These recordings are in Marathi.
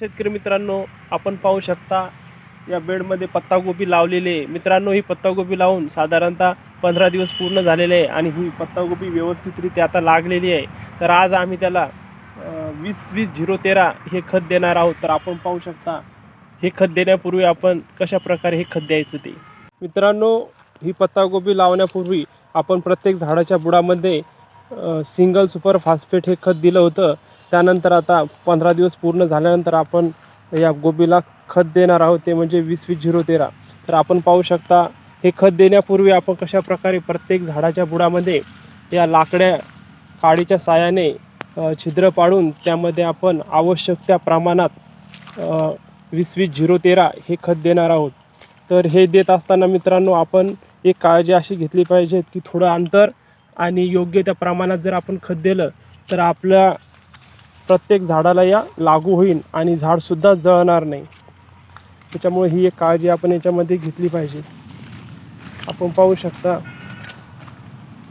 शेतकरी मित्रांनो आपण पाहू शकता या बेडमध्ये पत्तागोबी लावलेली आहे. मित्रांनो ही पत्तागोबी लावून साधारणतः पंधरा दिवस पूर्ण झालेले आहे आणि ही पत्तागोबी व्यवस्थितरित्या आता लागलेली आहे. तर आज आम्ही त्याला वीस वीस झिरो तेरा हे खत देणार आहोत. तर आपण पाहू शकता हे खत देण्यापूर्वी आपण कशा प्रकारे हे खत द्यायचं ते. मित्रांनो ही पत्तागोबी लावण्यापूर्वी आपण प्रत्येक झाडाच्या बुडामध्ये सिंगल सुपर फॉस्फेट हे खत दिलं होतं. त्यानंतर आता पंधरा दिवस पूर्ण झाल्यानंतर आपण या गोबीला खत देणार आहोत ते म्हणजे वीस वीस झिरो तेरा. तर आपण पाहू शकता हे खत देण्यापूर्वी आपण कशा प्रकारे प्रत्येक झाडाच्या बुडामध्ये या लाकड्या काडीच्या सायाने छिद्र पाडून त्यामध्ये आपण आवश्यक त्या प्रमाणात वीस वीस झिरो तेरा हे खत देणार आहोत. तर हे देत असताना मित्रांनो आपण एक काळजी अशी घेतली पाहिजे की थोडं अंतर आणि योग्य त्या प्रमाणात जर आपण खत दिलं तर आपल्या प्रत्येक झाडाला या लागू होईल आणि झाडसुद्धा जळणार नाही. त्याच्यामुळे ही एक काळजी आपण याच्यामध्ये घेतली पाहिजे. आपण पाहू शकता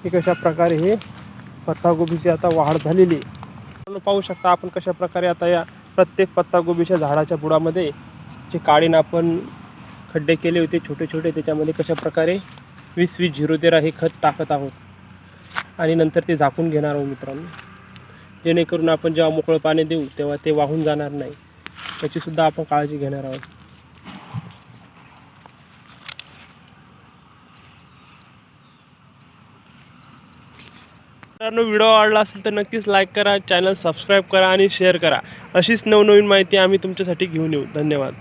की कशा प्रकारे हे पत्तागोबीची आता वाढ झालेली आहे. पाहू शकता आपण कशा प्रकारे आता या प्रत्येक पत्तागोबीच्या झाडाच्या बुडामध्ये जे काळीन आपण खड्डे केले होते छोटे छोटे त्याच्यामध्ये कशा प्रकारे वीस वीस झिरो तेरा हे खत टाकत आहोत. आणि नंतर ते झाकून घेणार आहोत मित्रांनो. जेणेकरून आपण जेव्हा मोकळं पाणी देऊ तेव्हा ते वाहून जाणार नाही. त्याचीसुद्धा आपण काळजी घेणार आहोत. मित्रांनो व्हिडिओ आवडला असेल तर नक्कीच लाईक करा चॅनल सबस्क्राईब करा आणि शेअर करा. अशीच नवनवीन माहिती आम्ही तुमच्यासाठी घेऊन येऊ. धन्यवाद.